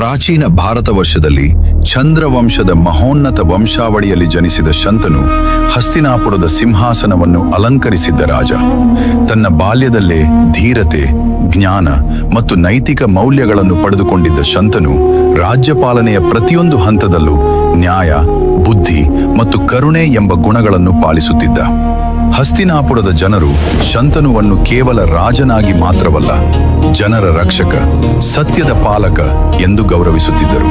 ಪ್ರಾಚೀನ ಭಾರತ ವರ್ಷದಲ್ಲಿ ಚಂದ್ರವಂಶದ ಮಹೋನ್ನತ ವಂಶಾವಳಿಯಲ್ಲಿ ಜನಿಸಿದ ಶಂತನು ಹಸ್ತಿನಾಪುರದ ಸಿಂಹಾಸನವನ್ನು ಅಲಂಕರಿಸಿದ್ದ ರಾಜ. ತನ್ನ ಬಾಲ್ಯದಲ್ಲೇ ಧೀರತೆ, ಜ್ಞಾನ ಮತ್ತು ನೈತಿಕ ಮೌಲ್ಯಗಳನ್ನು ಪಡೆದುಕೊಂಡಿದ್ದ ಶಂತನು ರಾಜ್ಯಪಾಲನೆಯ ಪ್ರತಿಯೊಂದು ಹಂತದಲ್ಲೂ ನ್ಯಾಯ, ಬುದ್ಧಿ ಮತ್ತು ಕರುಣೆ ಎಂಬ ಗುಣಗಳನ್ನು ಪಾಲಿಸುತ್ತಿದ್ದ. ಹಸ್ತಿನಾಪುರದ ಜನರು ಶಂತನುವನ್ನು ಕೇವಲ ರಾಜನಾಗಿ ಮಾತ್ರವಲ್ಲ, ಜನರ ರಕ್ಷಕ, ಸತ್ಯದ ಪಾಲಕ ಎಂದು ಗೌರವಿಸುತ್ತಿದ್ದರು.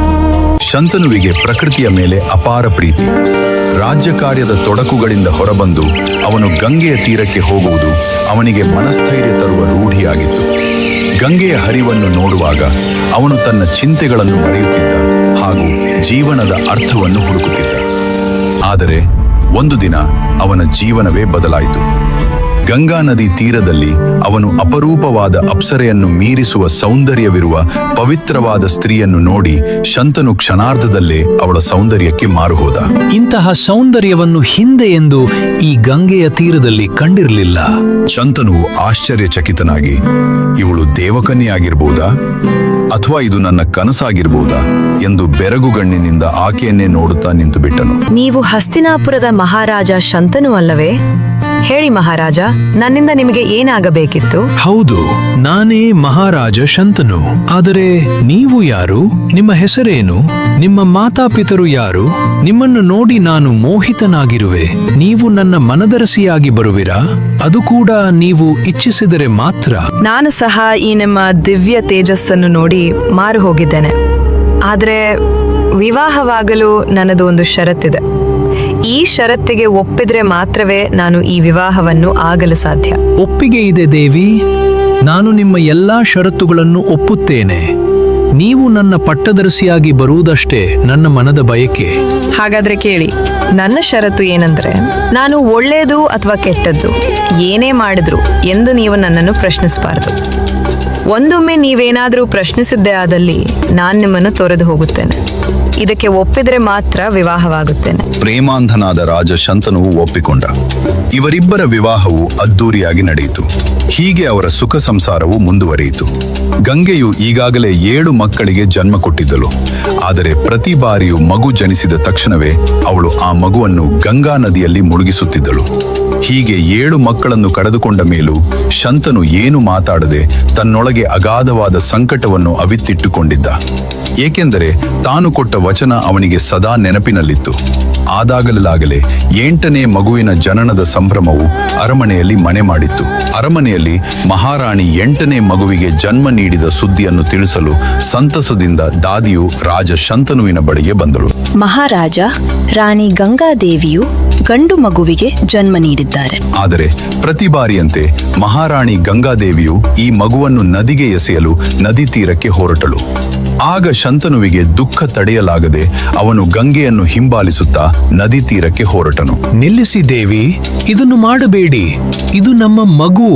ಶಂತನುವಿಗೆ ಪ್ರಕೃತಿಯ ಮೇಲೆ ಅಪಾರ ಪ್ರೀತಿ. ರಾಜ್ಯ ಕಾರ್ಯದ ತೊಡಕುಗಳಿಂದ ಹೊರಬಂದು ಅವನು ಗಂಗೆಯ ತೀರಕ್ಕೆ ಹೋಗುವುದು ಅವನಿಗೆ ಮನಸ್ಥೈರ್ಯ ತರುವ ರೂಢಿಯಾಗಿತ್ತು. ಗಂಗೆಯ ಹರಿವನ್ನು ನೋಡುವಾಗ ಅವನು ತನ್ನ ಚಿಂತೆಗಳನ್ನು ಮರೆಯುತ್ತಿದ್ದ ಹಾಗೂ ಜೀವನದ ಅರ್ಥವನ್ನು ಹುಡುಕುತ್ತಿದ್ದ. ಆದರೆ ಒಂದು ದಿನ ಅವನ ಜೀವನವೇ ಬದಲಾಯಿತು. ಗಂಗಾ ನದಿ ತೀರದಲ್ಲಿ ಅವನು ಅಪರೂಪವಾದ ಅಪ್ಸರೆಯನ್ನು ಮೀರಿಸುವ ಸೌಂದರ್ಯವಿರುವ ಪವಿತ್ರವಾದ ಸ್ತ್ರೀಯನ್ನು ನೋಡಿ ಶಂತನು ಕ್ಷಣಾರ್ಧದಲ್ಲೇ ಅವಳ ಸೌಂದರ್ಯಕ್ಕೆ ಮಾರುಹೋದ. ಇಂತಹ ಸೌಂದರ್ಯವನ್ನು ಹಿಂದೆ ಎಂದು ಈ ಗಂಗೆಯ ತೀರದಲ್ಲಿ ಕಂಡಿರಲಿಲ್ಲ. ಶಂತನು ಆಶ್ಚರ್ಯಚಕಿತನಾಗಿ ಇವಳು ದೇವಕನ್ಯೆಯಾಗಿರ್ಬೋದಾ ಅಥವಾ ಇದು ನನ್ನ ಕನಸಾಗಿರ್ಬೋದಾ ಎಂದು ಬೆರಗುಗಣ್ಣಿನಿಂದ ಆಕೆಯನ್ನೇ ನೋಡುತ್ತಾ ನಿಂತು ಬಿಟ್ಟನು ನೀವು ಹಸ್ತಿನಾಪುರದ ಮಹಾರಾಜ ಶಂತನು ಅಲ್ಲವೇ? ಹೇಳಿ ಮಹಾರಾಜ ನನ್ನಿಂದ ನಿಮಗೆ ಏನಾಗಬೇಕಿತ್ತು? ಹೌದು ನಾನೇ ಮಹಾರಾಜ ಶಂತನು. ಆದರೆ ನೀವು ಯಾರು? ನಿಮ್ಮ ಹೆಸರೇನು? ನಿಮ್ಮ ಮಾತಾಪಿತರು ಯಾರು? ನಿಮ್ಮನ್ನು ನೋಡಿ ನಾನು ಮೋಹಿತನಾಗಿರುವೆ. ನೀವು ನನ್ನ ಮನದರಸಿಯಾಗಿ ಬರುವಿರಾ? ಅದು ಕೂಡ ನೀವು ಇಚ್ಛಿಸಿದರೆ ಮಾತ್ರ. ನಾನು ಸಹ ಈ ನಿಮ್ಮ ದಿವ್ಯ ತೇಜಸ್ಸನ್ನು ನೋಡಿ ಮಾರು ಹೋಗಿದ್ದೇನೆ ಆದರೆ ವಿವಾಹವಾಗಲು ನನ್ನದು ಒಂದು ಷರತ್ತಿದೆ. ಈ ಷರತ್ತಿಗೆ ಒಪ್ಪಿದ್ರೆ ಮಾತ್ರವೇ ನಾನು ಈ ವಿವಾಹವನ್ನು ಆಗಲು ಸಾಧ್ಯ. ಒಪ್ಪಿಗೆ ಇದೆ ದೇವಿ ನಾನು ನಿಮ್ಮ ಎಲ್ಲಾ ಷರತ್ತುಗಳನ್ನು ಒಪ್ಪುತ್ತೇನೆ. ನೀವು ನನ್ನ ಪಟ್ಟದರ್ಶಿಯಾಗಿ ಬರುವುದಷ್ಟೇ ನನ್ನ ಮನದ ಬಯಕೆ. ಹಾಗಾದ್ರೆ ಕೇಳಿ ನನ್ನ ಷರತ್ತು ಏನಂದ್ರೆ? ನಾನು ಒಳ್ಳೆಯದು ಅಥವಾ ಕೆಟ್ಟದ್ದು ಏನೇ ಮಾಡಿದ್ರು ಎಂದು ನೀವು ನನ್ನನ್ನು ಪ್ರಶ್ನಿಸಬಾರದು. ಒಂದೊಮ್ಮೆ ನೀವೇನಾದರೂ ಪ್ರಶ್ನಿಸಿದ್ದೇ ಆದಲ್ಲಿ ನಾನು ನಿಮ್ಮನ್ನು ತೊರೆದು ಹೋಗುತ್ತೇನೆ. ಇದಕ್ಕೆ ಒಪ್ಪಿದ್ರೆ ಮಾತ್ರ ವಿವಾಹವಾಗುತ್ತೇನೆ. ಪ್ರೇಮಾಂಧನಾದ ರಾಜ ಶಂತನುವು ಒಪ್ಪಿಕೊಂಡ. ಇವರಿಬ್ಬರ ವಿವಾಹವು ಅದ್ದೂರಿಯಾಗಿ ನಡೆಯಿತು. ಹೀಗೆ ಅವರ ಸುಖ ಸಂಸಾರವು ಮುಂದುವರಿಯಿತು. ಗಂಗೆಯು ಈಗಾಗಲೇ ಏಳು ಮಕ್ಕಳಿಗೆ ಜನ್ಮ ಕೊಟ್ಟಿದ್ದಳು. ಆದರೆ ಪ್ರತಿ ಬಾರಿಯೂ ಮಗು ಜನಿಸಿದ ತಕ್ಷಣವೇ ಅವಳು ಆ ಮಗುವನ್ನು ಗಂಗಾ ನದಿಯಲ್ಲಿ ಮುಳುಗಿಸುತ್ತಿದ್ದಳು. ಹೀಗೆ ಏಳು ಮಕ್ಕಳನ್ನು ಕಳೆದುಕೊಂಡ ಮೇಲೂ ಶಂತನು ಏನು ಮಾತಾಡದೆ ತನ್ನೊಳಗೆ ಅಗಾಧವಾದ ಸಂಕಟವನ್ನು ಅವಿತ್ತಿಟ್ಟುಕೊಂಡಿದ್ದ. ಏಕೆಂದರೆ ತಾನು ಕೊಟ್ಟ ವಚನ ಅವನಿಗೆ ಸದಾ ನೆನಪಿನಲ್ಲಿತ್ತು. ಆದಾಗಲಾಗಲೇ ಎಂಟನೇ ಮಗುವಿನ ಜನನದ ಸಂಭ್ರಮವು ಅರಮನೆಯಲ್ಲಿ ಮನೆ ಮಾಡಿತ್ತು. ಅರಮನೆಯಲ್ಲಿ ಮಹಾರಾಣಿ ಎಂಟನೇ ಮಗುವಿಗೆ ಜನ್ಮ ನೀಡಿದ ಸುದ್ದಿಯನ್ನು ತಿಳಿಸಲು ಸಂತಸದಿಂದ ದಾದಿಯು ರಾಜ ಶಂತನುವಿನ ಬಳಿಗೆ ಬಂದಳು. ಮಹಾರಾಜ, ರಾಣಿ ಗಂಗಾದೇವಿಯು ಗಂಡು ಮಗುವಿಗೆ ಜನ್ಮ ನೀಡಿದ್ದಾರೆ. ಆದರೆ ಪ್ರತಿ ಬಾರಿಯಂತೆ ಮಹಾರಾಣಿ ಗಂಗಾದೇವಿಯು ಈ ಮಗುವನ್ನು ನದಿಗೆ ಎಸೆಯಲು ನದಿ ತೀರಕ್ಕೆ ಹೊರಟಳು. ಆಗ ಶಂತನುವಿಗೆ ದುಃಖ ತಡೆಯಲಾಗದೆ ಅವನು ಗಂಗೆಯನ್ನು ಹಿಂಬಾಲಿಸುತ್ತಾ ನದಿ ತೀರಕ್ಕೆ ಹೊರಟನು. ನಿಲ್ಲಿಸಿ ದೇವಿ ಇದನ್ನು ಮಾಡಬೇಡಿ. ಇದು ನಮ್ಮ ಮಗು.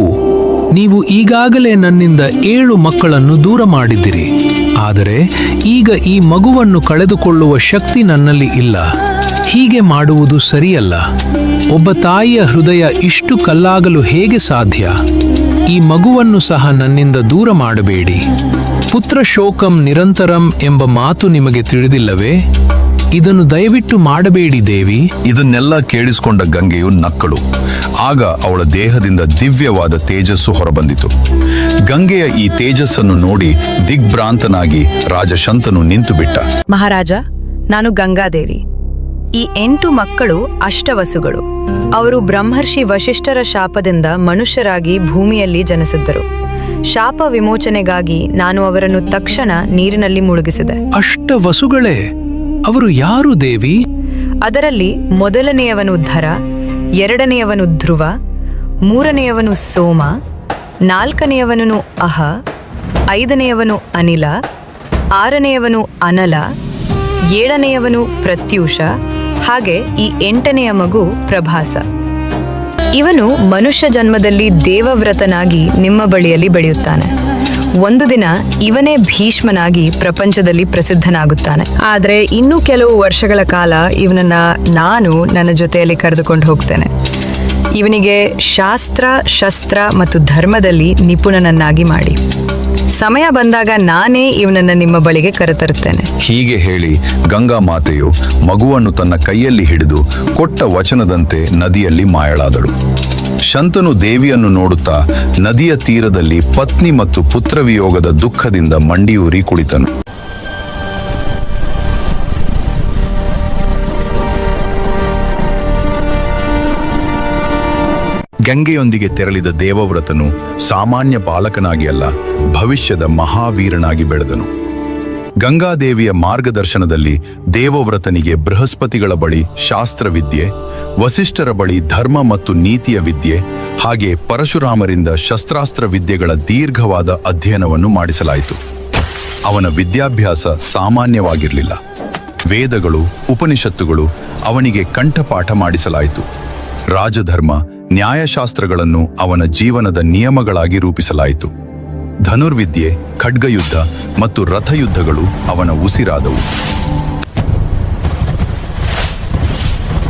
ನೀವು ಈಗಾಗಲೇ ನನ್ನಿಂದ ಏಳು ಮಕ್ಕಳನ್ನು ದೂರ ಮಾಡಿದ್ದೀರಿ. ಆದರೆ ಈಗ ಈ ಮಗುವನ್ನು ಕಳೆದುಕೊಳ್ಳುವ ಶಕ್ತಿ ನನ್ನಲ್ಲಿ ಇಲ್ಲ. ಹೀಗೆ ಮಾಡುವುದು ಸರಿಯಲ್ಲ. ಒಬ್ಬ ತಾಯಿಯ ಹೃದಯ ಇಷ್ಟು ಕಲ್ಲಾಗಲು ಹೇಗೆ ಸಾಧ್ಯ? ಈ ಮಗುವನ್ನು ಸಹ ನನ್ನಿಂದ ದೂರ ಮಾಡಬೇಡಿ. ಪುತ್ರ ಶೋಕಂ ನಿರಂತರಂ ಎಂಬ ಮಾತು ನಿಮಗೆ ತಿಳಿದಿಲ್ಲವೇ? ಇದನ್ನು ದಯವಿಟ್ಟು ಮಾಡಬೇಡಿ ದೇವಿ. ಇದನ್ನೆಲ್ಲ ಕೇಳಿಸಿಕೊಂಡ ಗಂಗೆಯು ನಕ್ಕಳು. ಆಗ ಅವಳ ದೇಹದಿಂದ ದಿವ್ಯವಾದ ತೇಜಸ್ಸು ಹೊರಬಂದಿತು. ಗಂಗೆಯ ಈ ತೇಜಸ್ಸನ್ನು ನೋಡಿ ದಿಗ್ಭ್ರಾಂತನಾಗಿ ರಾಜಶಂತನು ನಿಂತುಬಿಟ್ಟ. ನಿಂತು ಬಿಟ್ಟ ಮಹಾರಾಜ ನಾನು ಗಂಗಾದೇವಿ. ಈ ಎಂಟು ಮಕ್ಕಳು ಅಷ್ಟವಸುಗಳು. ಅವರು ಬ್ರಹ್ಮರ್ಷಿ ವಶಿಷ್ಠರ ಶಾಪದಿಂದ ಮನುಷ್ಯರಾಗಿ ಭೂಮಿಯಲ್ಲಿ ಜನಿಸಿದ್ದರು. ಶಾಪ ವಿಮೋಚನೆಗಾಗಿ ನಾನು ಅವರನ್ನು ತಕ್ಷಣ ನೀರಿನಲ್ಲಿ ಮುಳುಗಿಸಿದೆ. ಅಷ್ಟವಸುಗಳೇ? ಅವರು ಯಾರು ದೇವಿ? ಅದರಲ್ಲಿ ಮೊದಲನೆಯವನು ಧರ ಎರಡನೆಯವನು ಧ್ರುವ ಮೂರನೆಯವನು ಸೋಮ ನಾಲ್ಕನೆಯವನು ಅಹ ಐದನೆಯವನು ಅನಿಲ ಆರನೆಯವನು ಅನಲ ಏಳನೆಯವನು ಪ್ರತ್ಯೂಷ ಹಾಗೆ ಈ ಎಂಟನೆಯ ಮಗು ಪ್ರಭಾಸ. ಇವನು ಮನುಷ್ಯ ಜನ್ಮದಲ್ಲಿ ದೇವವ್ರತನಾಗಿ ನಿಮ್ಮ ಬಳಿಯಲ್ಲಿ ಬೆಳೆಯುತ್ತಾನೆ. ಒಂದು ದಿನ ಇವನೇ ಭೀಷ್ಮನಾಗಿ ಪ್ರಪಂಚದಲ್ಲಿ ಪ್ರಸಿದ್ಧನಾಗುತ್ತಾನೆ. ಆದರೆ ಇನ್ನೂ ಕೆಲವು ವರ್ಷಗಳ ಕಾಲ ಇವನನ್ನ ನಾನು ನನ್ನ ಜೊತೆಯಲ್ಲಿ ಕರೆದುಕೊಂಡು ಹೋಗ್ತೇನೆ. ಇವನಿಗೆ ಶಾಸ್ತ್ರ, ಶಸ್ತ್ರ ಮತ್ತು ಧರ್ಮದಲ್ಲಿ ನಿಪುಣನನ್ನಾಗಿ ಮಾಡಿ. ಸಮಯ ಬಂದಾಗ ನಾನೇ ಇವನನ್ನ ನಿಮ್ಮ ಬಳಿಗೆ ಕರೆತರುತ್ತೇನೆ. ಹೀಗೆ ಹೇಳಿ ಗಂಗಾ ಮಾತೆಯು ಮಗುವನ್ನು ತನ್ನ ಕೈಯಲ್ಲಿ ಹಿಡಿದು ಕೊಟ್ಟ ವಚನದಂತೆ ನದಿಯಲ್ಲಿ ಮಾಯಳಾದಳು. ಶಂತನು ದೇವಿಯನ್ನು ನೋಡುತ್ತಾ ನದಿಯ ತೀರದಲ್ಲಿ ಪತ್ನಿ ಮತ್ತು ಪುತ್ರವಿಯೋಗದ ದುಃಖದಿಂದ ಮಂಡಿಯೂರಿ ಕುಳಿತನು. ಗಂಗೆಯೊಂದಿಗೆ ತೆರಳಿದ ದೇವವ್ರತನು ಸಾಮಾನ್ಯ ಬಾಲಕನಾಗಿ ಅಲ್ಲ, ಭವಿಷ್ಯದ ಮಹಾವೀರನಾಗಿ ಬೆಳೆದನು. ಗಂಗಾದೇವಿಯ ಮಾರ್ಗದರ್ಶನದಲ್ಲಿ ದೇವವ್ರತನಿಗೆ ಬೃಹಸ್ಪತಿಗಳ ಬಳಿ ಶಾಸ್ತ್ರವಿದ್ಯೆ, ವಸಿಷ್ಠರ ಬಳಿ ಧರ್ಮ ಮತ್ತು ನೀತಿಯ ವಿದ್ಯೆ, ಹಾಗೆ ಪರಶುರಾಮರಿಂದ ಶಸ್ತ್ರಾಸ್ತ್ರ ವಿದ್ಯೆಗಳ ದೀರ್ಘವಾದ ಅಧ್ಯಯನವನ್ನು ಮಾಡಿಸಲಾಯಿತು. ಅವನ ವಿದ್ಯಾಭ್ಯಾಸ ಸಾಮಾನ್ಯವಾಗಿರಲಿಲ್ಲ. ವೇದಗಳು, ಉಪನಿಷತ್ತುಗಳು ಅವನಿಗೆ ಕಂಠಪಾಠ ಮಾಡಿಸಲಾಯಿತು. ರಾಜಧರ್ಮ ನ್ಯಾಯಶಾಸ್ತ್ರಗಳನ್ನು ಅವನ ಜೀವನದ ನಿಯಮಗಳಾಗಿ ರೂಪಿಸಲಾಯಿತು. ಧನುರ್ವಿದ್ಯೆ, ಖಡ್ಗಯುದ್ಧ ಮತ್ತು ರಥಯುದ್ಧಗಳು ಅವನ ಉಸಿರಾದವು.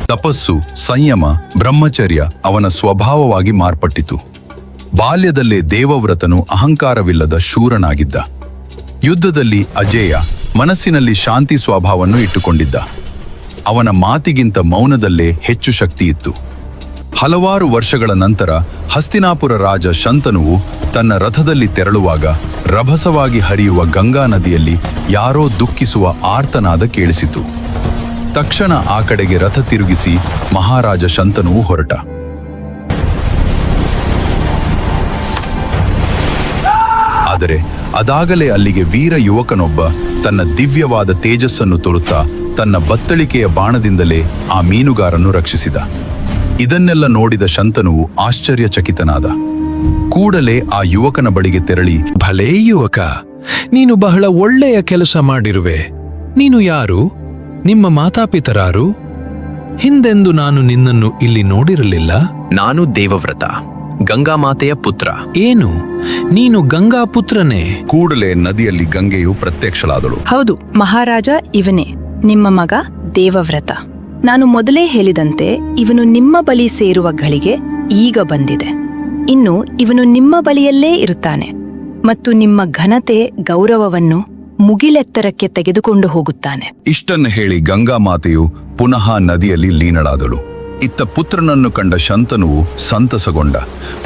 ತಪಸ್ಸು, ಸಂಯಮ, ಬ್ರಹ್ಮಚರ್ಯ ಅವನ ಸ್ವಭಾವವಾಗಿ ಮಾರ್ಪಟ್ಟಿತು. ಬಾಲ್ಯದಲ್ಲೇ ದೇವವ್ರತನು ಅಹಂಕಾರವಿಲ್ಲದ ಶೂರನಾಗಿದ್ದ. ಯುದ್ಧದಲ್ಲಿ ಅಜೇಯ, ಮನಸ್ಸಿನಲ್ಲಿ ಶಾಂತಿ ಸ್ವಭಾವವನ್ನು ಇಟ್ಟುಕೊಂಡಿದ್ದ. ಅವನ ಮಾತಿಗಿಂತ ಮೌನದಲ್ಲೇ ಹೆಚ್ಚು ಶಕ್ತಿಯಿತ್ತು. ಹಲವಾರು ವರ್ಷಗಳ ನಂತರ ಹಸ್ತಿನಾಪುರ ರಾಜ ಶಂತನುವು ತನ್ನ ರಥದಲ್ಲಿ ತೆರಳುವಾಗ ರಭಸವಾಗಿ ಹರಿಯುವ ಗಂಗಾ ನದಿಯಲ್ಲಿ ಯಾರೋ ದುಃಖಿಸುವ ಆರ್ತನಾದ ಕೇಳಿಸಿತು. ತಕ್ಷಣ ಆ ಕಡೆಗೆ ರಥ ತಿರುಗಿಸಿ ಮಹಾರಾಜ ಶಂತನುವು ಹೊರಟ. ಆದರೆ ಅದಾಗಲೇ ಅಲ್ಲಿಗೆ ವೀರ ಯುವಕನೊಬ್ಬ ತನ್ನ ದಿವ್ಯವಾದ ತೇಜಸ್ಸನ್ನು ತೋರುತ್ತಾ ತನ್ನ ಬತ್ತಳಿಕೆಯ ಬಾಣದಿಂದಲೇ ಆ ಮೀನುಗಾರನ್ನು ರಕ್ಷಿಸಿದ. ಇದನ್ನೆಲ್ಲ ನೋಡಿದ ಶಂತನು ಆಶ್ಚರ್ಯಚಕಿತನಾದ. ಕೂಡಲೇ ಆ ಯುವಕನ ಬಳಿಗೆ ತೆರಳಿ ಭಲೇ ಯುವಕ ನೀನು ಬಹಳ ಒಳ್ಳೆಯ ಕೆಲಸ ಮಾಡಿರುವೆ. ನೀನು ಯಾರು? ನಿಮ್ಮ ಮಾತಾಪಿತರಾರು? ಹಿಂದೆಂದು ನಾನು ನಿನ್ನನ್ನು ಇಲ್ಲಿ ನೋಡಿರಲಿಲ್ಲ? ನಾನು ದೇವವ್ರತ ಗಂಗಾಮಾತೆಯ ಪುತ್ರ. ಏನು? ನೀನು ಗಂಗಾಪುತ್ರನೇ ಕೂಡಲೇ ನದಿಯಲ್ಲಿ ಗಂಗೆಯು ಪ್ರತ್ಯಕ್ಷಳಾದಳು. ಹೌದು ಮಹಾರಾಜ ಇವನೇ ನಿಮ್ಮ ಮಗ ದೇವವ್ರತ. ನಾನು ಮೊದಲೇ ಹೇಳಿದಂತೆ ಇವನು ನಿಮ್ಮ ಬಳಿ ಸೇರುವ ಗಳಿಗೆ ಈಗ ಬಂದಿದೆ. ಇನ್ನು ಇವನು ನಿಮ್ಮ ಬಳಿಯಲ್ಲೇ ಇರುತ್ತಾನೆ ಮತ್ತು ನಿಮ್ಮ ಘನತೆ ಗೌರವವನ್ನು ಮುಗಿಲೆತ್ತರಕ್ಕೆ ತೆಗೆದುಕೊಂಡು ಹೋಗುತ್ತಾನೆ. ಇಷ್ಟನ್ನು ಹೇಳಿ ಗಂಗಾ ಮಾತೆಯು ಪುನಃ ನದಿಯಲ್ಲಿ ಲೀನಳಾದಳು. ಇತ್ತ ಪುತ್ರನನ್ನು ಕಂಡ ಶಂತನುವು ಸಂತಸಗೊಂಡ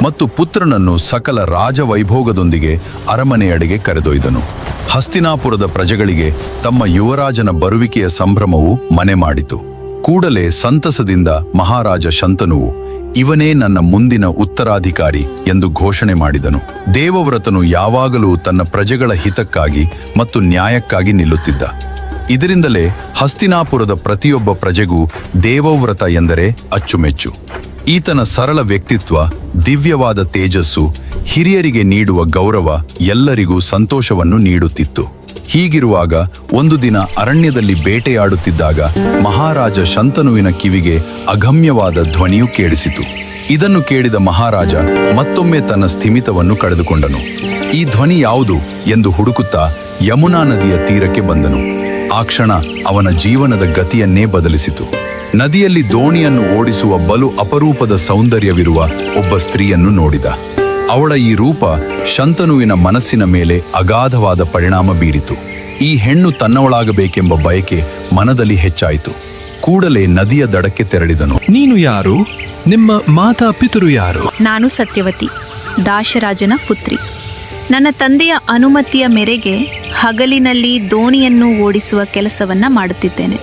ಮತ್ತು ಪುತ್ರನನ್ನು ಸಕಲ ರಾಜವೈಭೋಗದೊಂದಿಗೆ ಅರಮನೆಯಡೆಗೆ ಕರೆದೊಯ್ದನು. ಹಸ್ತಿನಾಪುರದ ಪ್ರಜೆಗಳಿಗೆ ತಮ್ಮ ಯುವರಾಜನ ಬರುವಿಕೆಯ ಸಂಭ್ರಮವು ಮನೆ ಮಾಡಿತು. ಕೂಡಲೇ ಸಂತಸದಿಂದ ಮಹಾರಾಜ ಶಂತನುವು ಇವನೇ ನನ್ನ ಮುಂದಿನ ಉತ್ತರಾಧಿಕಾರಿ ಎಂದು ಘೋಷಣೆ ಮಾಡಿದನು. ದೇವವ್ರತನು ಯಾವಾಗಲೂ ತನ್ನ ಪ್ರಜೆಗಳ ಹಿತಕ್ಕಾಗಿ ಮತ್ತು ನ್ಯಾಯಕ್ಕಾಗಿ ನಿಲ್ಲುತ್ತಿದ್ದ. ಇದರಿಂದಲೇ ಹಸ್ತಿನಾಪುರದ ಪ್ರತಿಯೊಬ್ಬ ಪ್ರಜೆಗೂ ದೇವವ್ರತ ಎಂದರೆ ಅಚ್ಚುಮೆಚ್ಚು. ಈತನ ಸರಳ ವ್ಯಕ್ತಿತ್ವ, ದಿವ್ಯವಾದ ತೇಜಸ್ಸು, ಹಿರಿಯರಿಗೆ ನೀಡುವ ಗೌರವ ಎಲ್ಲರಿಗೂ ಸಂತೋಷವನ್ನು ನೀಡುತ್ತಿತ್ತು. ಹೀಗಿರುವಾಗ ಒಂದು ದಿನ ಅರಣ್ಯದಲ್ಲಿ ಬೇಟೆಯಾಡುತ್ತಿದ್ದಾಗ ಮಹಾರಾಜ ಶಂತನುವಿನ ಕಿವಿಗೆ ಅಗಮ್ಯವಾದ ಧ್ವನಿಯು ಕೇಳಿಸಿತು. ಇದನ್ನು ಕೇಳಿದ ಮಹಾರಾಜ ಮತ್ತೊಮ್ಮೆ ತನ್ನ ಸ್ಥಿಮಿತವನ್ನು ಕಳೆದುಕೊಂಡನು. ಈ ಧ್ವನಿ ಯಾವುದು ಎಂದು ಹುಡುಕುತ್ತಾ ಯಮುನಾ ನದಿಯ ತೀರಕ್ಕೆ ಬಂದನು. ಆ ಕ್ಷಣ ಅವನ ಜೀವನದ ಗತಿಯನ್ನೇ ಬದಲಿಸಿತು. ನದಿಯಲ್ಲಿ ದೋಣಿಯನ್ನು ಓಡಿಸುವ ಬಲು ಅಪರೂಪದ ಸೌಂದರ್ಯವಿರುವ ಒಬ್ಬ ಸ್ತ್ರೀಯನ್ನು ನೋಡಿದ. ಅವಳ ಈ ರೂಪ ಶಂತನುವಿನ ಮನಸ್ಸಿನ ಮೇಲೆ ಅಗಾಧವಾದ ಪರಿಣಾಮ ಬೀರಿತು. ಈ ಹೆಣ್ಣು ತನ್ನವಳಾಗಬೇಕೆಂಬ ಬಯಕೆ ಮನದಲ್ಲಿ ಹೆಚ್ಚಾಯಿತು. ಕೂಡಲೇ ನದಿಯ ದಡಕ್ಕೆ ತೆರಳಿದನು. ನೀನು ಯಾರು? ನಿಮ್ಮ ಮಾತಾ ಪಿತರು ಯಾರು? ನಾನು ಸತ್ಯವತಿ ದಾಶರಾಜನ ಪುತ್ರಿ. ನನ್ನ ತಂದೆಯ ಅನುಮತಿಯ ಮೇರೆಗೆ ಹಗಲಿನಲ್ಲಿ ದೋಣಿಯನ್ನು ಓಡಿಸುವ ಕೆಲಸವನ್ನ ಮಾಡುತ್ತಿದ್ದೇನೆ.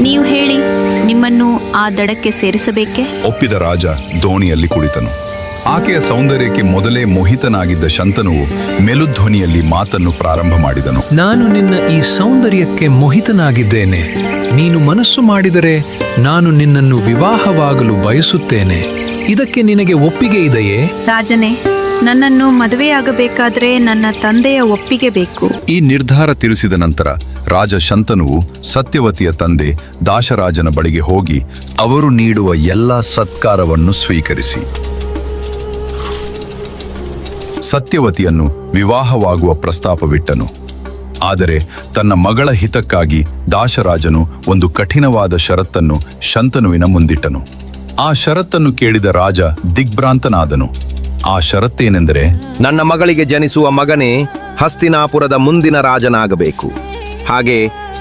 ನೀವು ಹೇಳಿ ನಿಮ್ಮನ್ನು ಆ ದಡಕ್ಕೆ ಸೇರಿಸಬೇಕೆ? ಒಪ್ಪಿದ ರಾಜ ದೋಣಿಯಲ್ಲಿ ಕುಳಿತನು. ಆಕೆಯ ಸೌಂದರ್ಯಕ್ಕೆ ಮೊದಲೇ ಮೋಹಿತನಾಗಿದ್ದ ಶಂತನುವು ಮೆಲುಧ್ವನಿಯಲ್ಲಿ ಮಾತನ್ನು ಪ್ರಾರಂಭ ಮಾಡಿದನು. ನಾನು ನಿನ್ನ ಈ ಸೌಂದರ್ಯಕ್ಕೆ ಮೋಹಿತನಾಗಿದ್ದೇನೆ. ನೀನು ಮನಸ್ಸು ಮಾಡಿದರೆ ನಾನು ನಿನ್ನನ್ನು ವಿವಾಹವಾಗಲು ಬಯಸುತ್ತೇನೆ. ಇದಕ್ಕೆ ನಿನಗೆ ಒಪ್ಪಿಗೆ ಇದೆಯೇ? ರಾಜನೇ ನನ್ನನ್ನು ಮದುವೆಯಾಗಬೇಕಾದ್ರೆ ನನ್ನ ತಂದೆಯ ಒಪ್ಪಿಗೆ ಬೇಕು. ಈ ನಿರ್ಧಾರ ತಿಳಿಸಿದ ನಂತರ ರಾಜ ಶಂತನುವು ಸತ್ಯವತಿಯ ತಂದೆ ದಾಶರಾಜನ ಬಳಿಗೆ ಹೋಗಿ ಅವರು ನೀಡುವ ಎಲ್ಲ ಸತ್ಕಾರವನ್ನು ಸ್ವೀಕರಿಸಿ. ಸತ್ಯವತಿಯನ್ನು ವಿವಾಹವಾಗುವ ಪ್ರಸ್ತಾಪವಿಟ್ಟನು. ಆದರೆ ತನ್ನ ಮಗಳ ಹಿತಕ್ಕಾಗಿ ದಾಶರಾಜನು ಒಂದು ಕಠಿಣವಾದ ಷರತ್ತನ್ನು ಶಂತನುವಿನ ಮುಂದಿಟ್ಟನು. ಆ ಷರತ್ತನ್ನು ಕೇಳಿದ ರಾಜ ದಿಗ್ಭ್ರಾಂತನಾದನು. ಆ ಷರತ್ತೇನೆಂದರೆ ನನ್ನ ಮಗಳಿಗೆ ಜನಿಸುವ ಮಗನೇ ಹಸ್ತಿನಾಪುರದ ಮುಂದಿನ ರಾಜನಾಗಬೇಕು. ಹಾಗೆ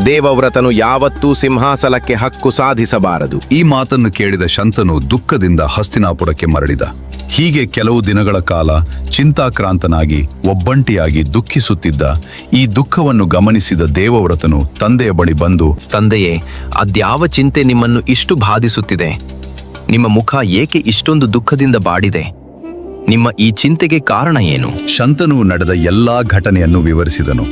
ದೇವವ್ರತನು ಯಾವತ್ತೂ ಸಿಂಹಾಸನಕ್ಕೆ ಹಕ್ಕು ಸಾಧಿಸಬಾರದು. ಈ ಮಾತನ್ನು ಕೇಳಿದ ಶಂತನು ದುಃಖದಿಂದ ಹಸ್ತಿನಾಪುರಕ್ಕೆ ಮರಳಿದ. ಹೀಗೆ ಕೆಲವು ದಿನಗಳ ಕಾಲ ಚಿಂತಾಕ್ರಾಂತನಾಗಿ ಒಬ್ಬಂಟಿಯಾಗಿ ದುಃಖಿಸುತ್ತಿದ್ದ ಈ ದುಃಖವನ್ನು ಗಮನಿಸಿದ ದೇವವ್ರತನು ತಂದೆಯ ಬಳಿ ಬಂದು ತಂದೆಯೇ ಅದ್ಯಾವ ಚಿಂತೆ ನಿಮ್ಮನ್ನು ಇಷ್ಟು ಬಾಧಿಸುತ್ತಿದೆ? ನಿಮ್ಮ ಮುಖ ಏಕೆ ಇಷ್ಟೊಂದು ದುಃಖದಿಂದ ಬಾಡಿದೆ? ನಿಮ್ಮ ಈ ಚಿಂತೆಗೆ ಕಾರಣ ಏನು? ಶಂತನು ನಡೆದ ಎಲ್ಲಾ ಘಟನೆಯನ್ನು ವಿವರಿಸಿದನು.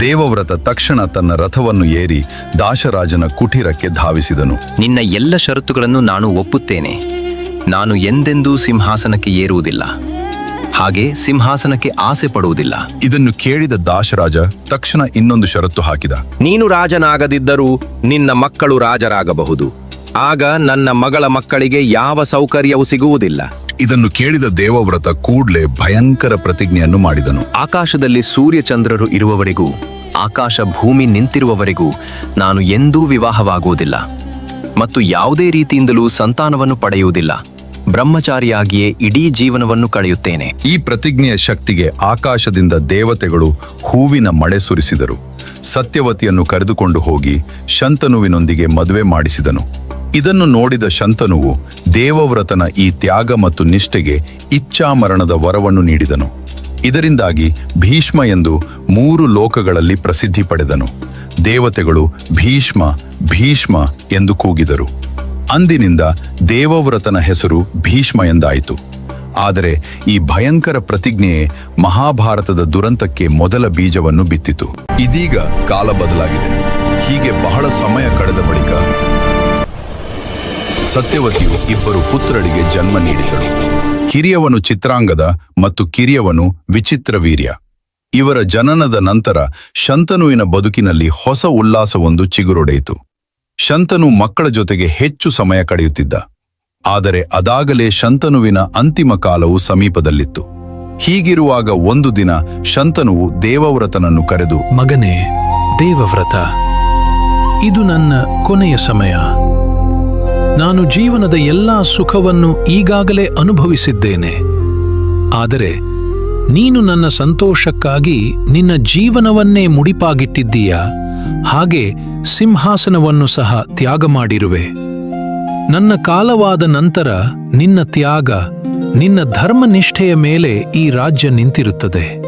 ದೇವವ್ರತ ತಕ್ಷಣ ತನ್ನ ರಥವನ್ನು ಏರಿ ದಾಶರಾಜನ ಕುಟೀರಕ್ಕೆ ಧಾವಿಸಿದನು. ನಿನ್ನ ಎಲ್ಲ ಷರತ್ತುಗಳನ್ನು ನಾನು ಒಪ್ಪುತ್ತೇನೆ. ನಾನು ಎಂದೆಂದೂ ಸಿಂಹಾಸನಕ್ಕೆ ಏರುವುದಿಲ್ಲ. ಹಾಗೆ ಸಿಂಹಾಸನಕ್ಕೆ ಆಸೆ ಪಡುವುದಿಲ್ಲ. ಇದನ್ನು ಕೇಳಿದ ದಾಶರಾಜ ತಕ್ಷಣ ಇನ್ನೊಂದು ಷರತ್ತು ಹಾಕಿದ. ನೀನು ರಾಜನಾಗದಿದ್ದರೂ ನಿನ್ನ ಮಕ್ಕಳು ರಾಜರಾಗಬಹುದು. ಆಗ ನನ್ನ ಮಗಳ ಮಕ್ಕಳಿಗೆ ಯಾವ ಸೌಕರ್ಯವೂ ಸಿಗುವುದಿಲ್ಲ. ಇದನ್ನು ಕೇಳಿದ ದೇವವ್ರತ ಕೂಡ್ಲೆ ಭಯಂಕರ ಪ್ರತಿಜ್ಞೆಯನ್ನು ಮಾಡಿದನು. ಆಕಾಶದಲ್ಲಿ ಸೂರ್ಯಚಂದ್ರರು ಇರುವವರೆಗೂ ಆಕಾಶ ಭೂಮಿ ನಿಂತಿರುವವರೆಗೂ ನಾನು ಎಂದೂ ವಿವಾಹವಾಗುವುದಿಲ್ಲ. ಮತ್ತು ಯಾವುದೇ ರೀತಿಯಿಂದಲೂ ಸಂತಾನವನ್ನು ಪಡೆಯುವುದಿಲ್ಲ. ಬ್ರಹ್ಮಚಾರಿಯಾಗಿಯೇ ಇಡೀ ಜೀವನವನ್ನು ಕಳೆಯುತ್ತೇನೆ. ಈ ಪ್ರತಿಜ್ಞೆಯ ಶಕ್ತಿಗೆ ಆಕಾಶದಿಂದ ದೇವತೆಗಳು ಹೂವಿನ ಮಳೆ ಸುರಿಸಿದರು. ಸತ್ಯವತಿಯನ್ನು ಕರೆದುಕೊಂಡು ಹೋಗಿ ಶಂತನುವಿನೊಂದಿಗೆ ಮದುವೆ ಮಾಡಿಸಿದನು. ಇದನ್ನು ನೋಡಿದ ಶಂತನುವು ದೇವವ್ರತನ ಈ ತ್ಯಾಗ ಮತ್ತು ನಿಷ್ಠೆಗೆ ಇಚ್ಛಾಮರಣದ ವರವನ್ನು ನೀಡಿದನು. ಇದರಿಂದಾಗಿ ಭೀಷ್ಮ ಎಂದು ಮೂರು ಲೋಕಗಳಲ್ಲಿ ಪ್ರಸಿದ್ಧಿ ಪಡೆದನು. ದೇವತೆಗಳು ಭೀಷ್ಮ ಭೀಷ್ಮ ಎಂದು ಕೂಗಿದರು. ಅಂದಿನಿಂದ ದೇವವ್ರತನ ಹೆಸರು ಭೀಷ್ಮ ಎಂದಾಯಿತು. ಆದರೆ ಈ ಭಯಂಕರ ಪ್ರತಿಜ್ಞೆಯೇ ಮಹಾಭಾರತದ ದುರಂತಕ್ಕೆ ಮೊದಲ ಬೀಜವನ್ನು ಬಿತ್ತಿತು. ಇದೀಗ ಕಾಲ ಬದಲಾಗಿದೆ. ಹೀಗೆ ಬಹಳ ಸಮಯ ಕಳೆದ ಬಳಿಕ ಸತ್ಯವತಿಯು ಇಬ್ಬರು ಪುತ್ರರಿಗೆ ಜನ್ಮ ನೀಡಿದಳು. ಹಿರಿಯವನು ಚಿತ್ರಾಂಗದ ಮತ್ತು ಕಿರಿಯವನು ವಿಚಿತ್ರವೀರ್ಯ ಇವರ ಜನನದ ನಂತರ ಶಂತನುವಿನ ಬದುಕಿನಲ್ಲಿ ಹೊಸ ಉಲ್ಲಾಸವೊಂದು ಚಿಗುರೊಡೆಯಿತು. ಶಂತನು ಮಕ್ಕಳ ಜೊತೆಗೆ ಹೆಚ್ಚು ಸಮಯ ಕಳೆಯುತ್ತಿದ್ದ. ಆದರೆ ಅದಾಗಲೇ ಶಂತನುವಿನ ಅಂತಿಮ ಕಾಲವು ಸಮೀಪದಲ್ಲಿತ್ತು. ಹೀಗಿರುವಾಗ ಒಂದು ದಿನ ಶಂತನುವು ದೇವವ್ರತನನ್ನು ಕರೆದು, ಮಗನೇ, ದೇವವ್ರತ, ಇದು ನನ್ನ ಕೊನೆಯ ಸಮಯ. ನಾನು ಜೀವನದ ಎಲ್ಲಾ ಸುಖವನ್ನು ಈಗಾಗಲೇ ಅನುಭವಿಸಿದ್ದೇನೆ. ಆದರೆ ನೀನು ನನ್ನ ಸಂತೋಷಕ್ಕಾಗಿ ನಿನ್ನ ಜೀವನವನ್ನೇ ಮುಡಿಪಾಗಿಟ್ಟಿದ್ದೀಯಾ? ಹಾಗೆ ಸಿಂಹಾಸನವನ್ನು ಸಹ ತ್ಯಾಗ ಮಾಡಿರುವೆ ನನ್ನ ಕಾಲವಾದ ನಂತರ ನಿನ್ನ ತ್ಯಾಗ, ನಿನ್ನ ಧರ್ಮನಿಷ್ಠೆಯ ಮೇಲೆ ಈ ರಾಜ್ಯ ನಿಂತಿರುತ್ತದೆ.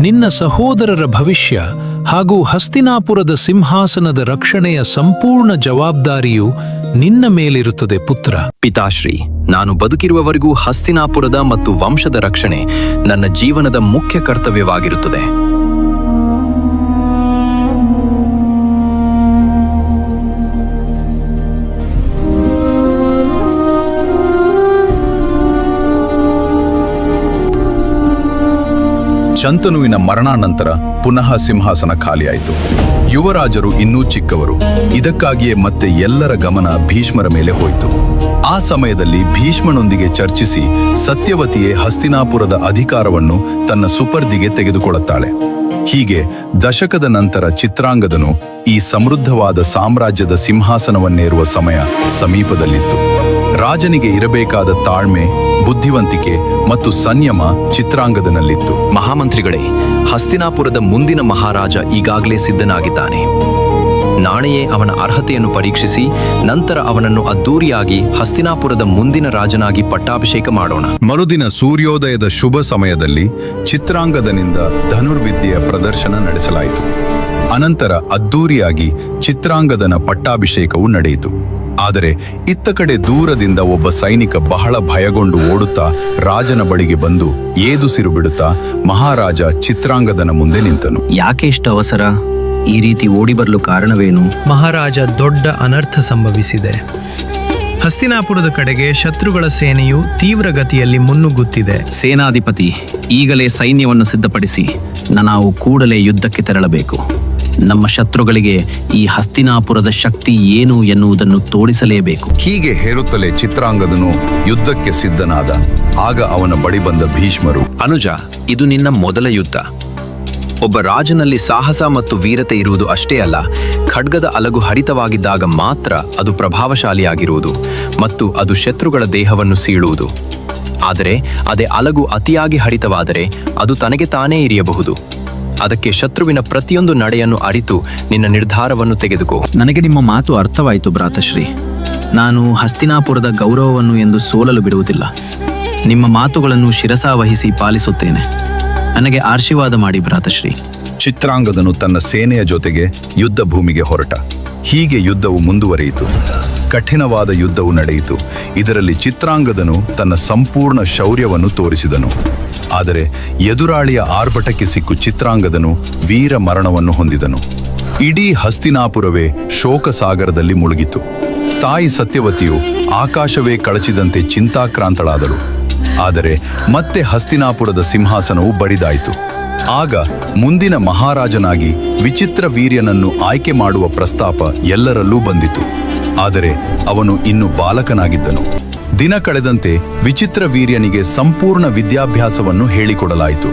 ನಿನ್ನ ಸಹೋದರರ ಭವಿಷ್ಯ ಹಾಗೂ ಹಸ್ತಿನಾಪುರದ ಸಿಂಹಾಸನದ ರಕ್ಷಣೆಯ ಸಂಪೂರ್ಣ ಜವಾಬ್ದಾರಿಯು ನಿನ್ನ ಮೇಲಿರುತ್ತದೆ ಪುತ್ರ. ಪಿತಾಶ್ರೀ, ನಾನು ಬದುಕಿರುವವರೆಗೂ ಹಸ್ತಿನಾಪುರದ ಮತ್ತು ವಂಶದ ರಕ್ಷಣೆ ನನ್ನ ಜೀವನದ ಮುಖ್ಯ ಕರ್ತವ್ಯವಾಗಿರುತ್ತದೆ. ಶಂತನುವಿನ ಮರಣಾನಂತರ ಪುನಃ ಸಿಂಹಾಸನ ಖಾಲಿಯಾಯಿತು. ಯುವರಾಜರು ಇನ್ನೂ ಚಿಕ್ಕವರು. ಇದಕ್ಕಾಗಿಯೇ ಮತ್ತೆ ಎಲ್ಲರ ಗಮನ ಭೀಷ್ಮರ ಮೇಲೆ ಹೋಯಿತು. ಆ ಸಮಯದಲ್ಲಿ ಭೀಷ್ಮನೊಂದಿಗೆ ಚರ್ಚಿಸಿ ಸತ್ಯವತಿಯೇ ಹಸ್ತಿನಾಪುರದ ಅಧಿಕಾರವನ್ನು ತನ್ನ ಸುಪರ್ದಿಗೆ ತೆಗೆದುಕೊಳ್ಳುತ್ತಾಳೆ. ಹೀಗೆ ದಶಕದ ನಂತರ ಚಿತ್ರಾಂಗದನು ಈ ಸಮೃದ್ಧವಾದ ಸಾಮ್ರಾಜ್ಯದ ಸಿಂಹಾಸನವನ್ನೇರುವ ಸಮಯ ಸಮೀಪದಲ್ಲಿತ್ತು. ರಾಜನಿಗೆ ಇರಬೇಕಾದ ತಾಳ್ಮೆ ಬುದ್ಧಿವಂತಿಕೆ ಮತ್ತು ಸಂಯಮ ಚಿತ್ರಾಂಗದನಲ್ಲಿತ್ತು. ಮಹಾಮಂತ್ರಿಗಳೇ ಹಸ್ತಿನಾಪುರದ ಮುಂದಿನ ಮಹಾರಾಜ ಈಗಾಗಲೇ ಸಿದ್ಧನಾಗಿದ್ದಾನೆ. ನಾಣೆಯೇ ಅವನ ಅರ್ಹತೆಯನ್ನು ಪರೀಕ್ಷಿಸಿ ನಂತರ ಅವನನ್ನು ಅದ್ದೂರಿಯಾಗಿ ಹಸ್ತಿನಾಪುರದ ಮುಂದಿನ ರಾಜನಾಗಿ ಪಟ್ಟಾಭಿಷೇಕ ಮಾಡೋಣ. ಮರುದಿನ ಸೂರ್ಯೋದಯದ ಶುಭ ಸಮಯದಲ್ಲಿ ಚಿತ್ರಾಂಗದನಿಂದ ಧನುರ್ವಿದ್ಯೆಯ ಪ್ರದರ್ಶನ ನಡೆಸಲಾಯಿತು. ಅನಂತರ ಅದ್ದೂರಿಯಾಗಿ ಚಿತ್ರಾಂಗದನ ಪಟ್ಟಾಭಿಷೇಕವು ನಡೆಯಿತು. ಆದರೆ ಇತ್ತ ಕಡೆ ದೂರದಿಂದ ಒಬ್ಬ ಸೈನಿಕ ಬಹಳ ಭಯಗೊಂಡು ಓಡುತ್ತಾ ರಾಜನ ಬಳಿಗೆ ಬಂದು ಏದುಸಿರು ಬಿಡುತ್ತಾ ಮಹಾರಾಜ ಚಿತ್ರಾಂಗದನ ಮುಂದೆ ನಿಂತನು. ಯಾಕೆ ಇಷ್ಟು ಅವಸರ? ಈ ರೀತಿ ಓಡಿ ಬರಲು ಕಾರಣವೇನು? ಮಹಾರಾಜ ದೊಡ್ಡ ಅನರ್ಥ ಸಂಭವಿಸಿದೆ. ಹಸ್ತಿನಾಪುರದ ಕಡೆಗೆ ಶತ್ರುಗಳ ಸೇನೆಯು ತೀವ್ರಗತಿಯಲ್ಲಿ ಮುನ್ನುಗ್ಗುತ್ತಿದೆ. ಸೇನಾಧಿಪತಿ ಈಗಲೇ ಸೈನ್ಯವನ್ನು ಸಿದ್ಧಪಡಿಸಿ ನಾವು ಕೂಡಲೇ ಯುದ್ಧಕ್ಕೆ ತೆರಳಬೇಕು. ನಮ್ಮ ಶತ್ರುಗಳಿಗೆ ಈ ಹಸ್ತಿನಾಪುರದ ಶಕ್ತಿ ಏನು ಎನ್ನುವುದನ್ನು ತೋರಿಸಲೇಬೇಕು. ಹೀಗೆ ಹೇಳುತ್ತಲೇ ಚಿತ್ರಾಂಗದನು ಯುದ್ಧಕ್ಕೆ ಸಿದ್ಧನಾದ. ಆಗ ಅವನ ಬಳಿ ಬಂದ ಭೀಷ್ಮರು ಅನುಜ ಇದು ನಿನ್ನ ಮೊದಲ ಯುದ್ಧ. ಒಬ್ಬ ರಾಜನಲ್ಲಿ ಸಾಹಸ ಮತ್ತು ವೀರತೆ ಇರುವುದು ಅಷ್ಟೇ ಅಲ್ಲ ಖಡ್ಗದ ಅಲಗು ಹರಿತವಾಗಿದ್ದಾಗ ಮಾತ್ರ ಅದು ಪ್ರಭಾವಶಾಲಿಯಾಗಿರುವುದು ಮತ್ತು ಅದು ಶತ್ರುಗಳ ದೇಹವನ್ನು ಸೀಳುವುದು. ಆದರೆ ಅದೇ ಅಲಗು ಅತಿಯಾಗಿ ಹರಿತವಾದರೆ ಅದು ತನಗೆ ತಾನೇ ಇರಿಯಬಹುದು. ಅದಕ್ಕೆ ಶತ್ರುವಿನ ಪ್ರತಿಯೊಂದು ನಡೆಯನ್ನು ಅರಿತು ನಿನ್ನ ನಿರ್ಧಾರವನ್ನು ತೆಗೆದುಕೋ. ನನಗೆ ನಿಮ್ಮ ಮಾತು ಅರ್ಥವಾಯಿತು ಭ್ರಾತಶ್ರೀ. ನಾನು ಹಸ್ತಿನಾಪುರದ ಗೌರವವನ್ನು ಎಂದು ಸೋಲಲು ಬಿಡುವುದಿಲ್ಲ. ನಿಮ್ಮ ಮಾತುಗಳನ್ನು ಶಿರಸಾವಹಿಸಿ ಪಾಲಿಸುತ್ತೇನೆ. ನನಗೆ ಆಶೀರ್ವಾದ ಮಾಡಿ ಭ್ರಾತಶ್ರೀ. ಚಿತ್ರಾಂಗದನು ತನ್ನ ಸೇನೆಯ ಜೊತೆಗೆ ಯುದ್ಧ ಭೂಮಿಗೆ ಹೊರಟ. ಹೀಗೆ ಯುದ್ಧವು ಮುಂದುವರಿಯಿತು. ಕಠಿಣವಾದ ಯುದ್ಧವು ನಡೆಯಿತು. ಇದರಲ್ಲಿ ಚಿತ್ರಾಂಗದನು ತನ್ನ ಸಂಪೂರ್ಣ ಶೌರ್ಯವನ್ನು ತೋರಿಸಿದನು. ಆದರೆ ಎದುರಾಳಿಯ ಆರ್ಭಟಕ್ಕೆ ಸಿಕ್ಕು ಚಿತ್ರಾಂಗದನು ವೀರ ಮರಣವನ್ನು ಹೊಂದಿದನು. ಇಡೀ ಹಸ್ತಿನಾಪುರವೇ ಶೋಕಸಾಗರದಲ್ಲಿ ಮುಳುಗಿತು ತಾಯಿ ಸತ್ಯವತಿಯು ಆಕಾಶವೇ ಕಳಚಿದಂತೆ ಚಿಂತಾಕ್ರಾಂತಳಾದಳು. ಆದರೆ ಮತ್ತೆ ಹಸ್ತಿನಾಪುರದ ಸಿಂಹಾಸನವು ಬರಿದಾಯಿತು. ಆಗ ಮುಂದಿನ ಮಹಾರಾಜನಾಗಿ ವಿಚಿತ್ರ ವೀರ್ಯನನ್ನು ಆಯ್ಕೆ ಮಾಡುವ ಪ್ರಸ್ತಾಪ ಎಲ್ಲರಲ್ಲೂ ಬಂದಿತು. ಆದರೆ ಅವನು ಇನ್ನು ಬಾಲಕನಾಗಿದ್ದನು. ದಿನ ಕಳೆದಂತೆ ವಿಚಿತ್ರ ವೀರ್ಯನಿಗೆ ಸಂಪೂರ್ಣ ವಿದ್ಯಾಭ್ಯಾಸವನ್ನು ಹೇಳಿಕೊಡಲಾಯಿತು.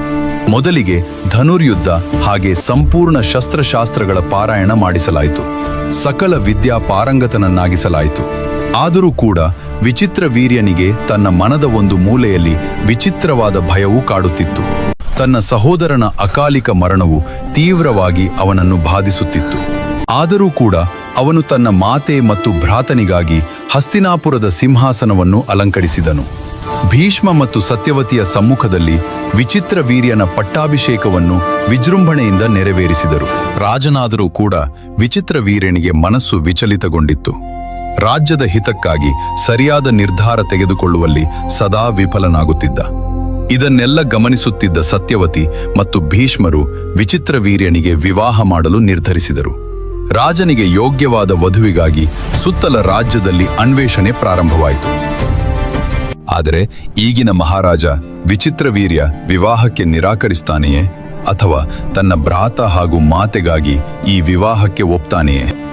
ಮೊದಲಿಗೆ ಧನುರ್ಯುದ್ಧ ಹಾಗೆ ಸಂಪೂರ್ಣ ಶಸ್ತ್ರಶಾಸ್ತ್ರಗಳ ಪಾರಾಯಣ ಮಾಡಿಸಲಾಯಿತು. ಸಕಲ ವಿದ್ಯಾ ಪಾರಂಗತನನ್ನಾಗಿಸಲಾಯಿತು. ಆದರೂ ಕೂಡ ವಿಚಿತ್ರ ವೀರ್ಯನಿಗೆ ತನ್ನ ಮನದ ಒಂದು ಮೂಲೆಯಲ್ಲಿ ವಿಚಿತ್ರವಾದ ಭಯವೂ ಕಾಡುತ್ತಿತ್ತು. ತನ್ನ ಸಹೋದರನ ಅಕಾಲಿಕ ಮರಣವು ತೀವ್ರವಾಗಿ ಅವನನ್ನು ಬಾಧಿಸುತ್ತಿತ್ತು. ಆದರೂ ಕೂಡ ಅವನು ತನ್ನ ಮಾತೆ ಮತ್ತು ಭ್ರಾತನಿಗಾಗಿ ಹಸ್ತಿನಾಪುರದ ಸಿಂಹಾಸನವನ್ನು ಅಲಂಕರಿಸಿದನು. ಭೀಷ್ಮ ಮತ್ತು ಸತ್ಯವತಿಯ ಸಮ್ಮುಖದಲ್ಲಿ ವಿಚಿತ್ರ ವೀರ್ಯನ ಪಟ್ಟಾಭಿಷೇಕವನ್ನು ವಿಜೃಂಭಣೆಯಿಂದ ನೆರವೇರಿಸಿದರು. ರಾಜನಾದರೂ ಕೂಡ ವಿಚಿತ್ರ ವೀರ್ಯನಿಗೆ ಮನಸ್ಸು ವಿಚಲಿತಗೊಂಡಿತ್ತು. ರಾಜ್ಯದ ಹಿತಕ್ಕಾಗಿ ಸರಿಯಾದ ನಿರ್ಧಾರ ತೆಗೆದುಕೊಳ್ಳುವಲ್ಲಿ ಸದಾ ವಿಫಲನಾಗುತ್ತಿದ್ದ. ಇದನ್ನೆಲ್ಲ ಗಮನಿಸುತ್ತಿದ್ದ ಸತ್ಯವತಿ ಮತ್ತು ಭೀಷ್ಮರು ವಿಚಿತ್ರ ವೀರ್ಯನಿಗೆ ವಿವಾಹ ಮಾಡಲು ನಿರ್ಧರಿಸಿದರು. ರಾಜನಿಗೆ ಯೋಗ್ಯವಾದ ವಧುವಿಗಾಗಿ ಸುತ್ತಲ ರಾಜ್ಯದಲ್ಲಿ ಅನ್ವೇಷಣೆ ಪ್ರಾರಂಭವಾಯಿತು. ಆದರೆ ಈಗಿನ ಮಹಾರಾಜ ವಿಚಿತ್ರ ವೀರ್ಯ ವಿವಾಹಕ್ಕೆ ನಿರಾಕರಿಸ್ತಾನೆಯೇ ಅಥವಾ ತನ್ನ ಭ್ರಾತ ಹಾಗೂ ಮಾತೆಗಾಗಿ ಈ ವಿವಾಹಕ್ಕೆ ಒಪ್ತಾನೆಯೇ?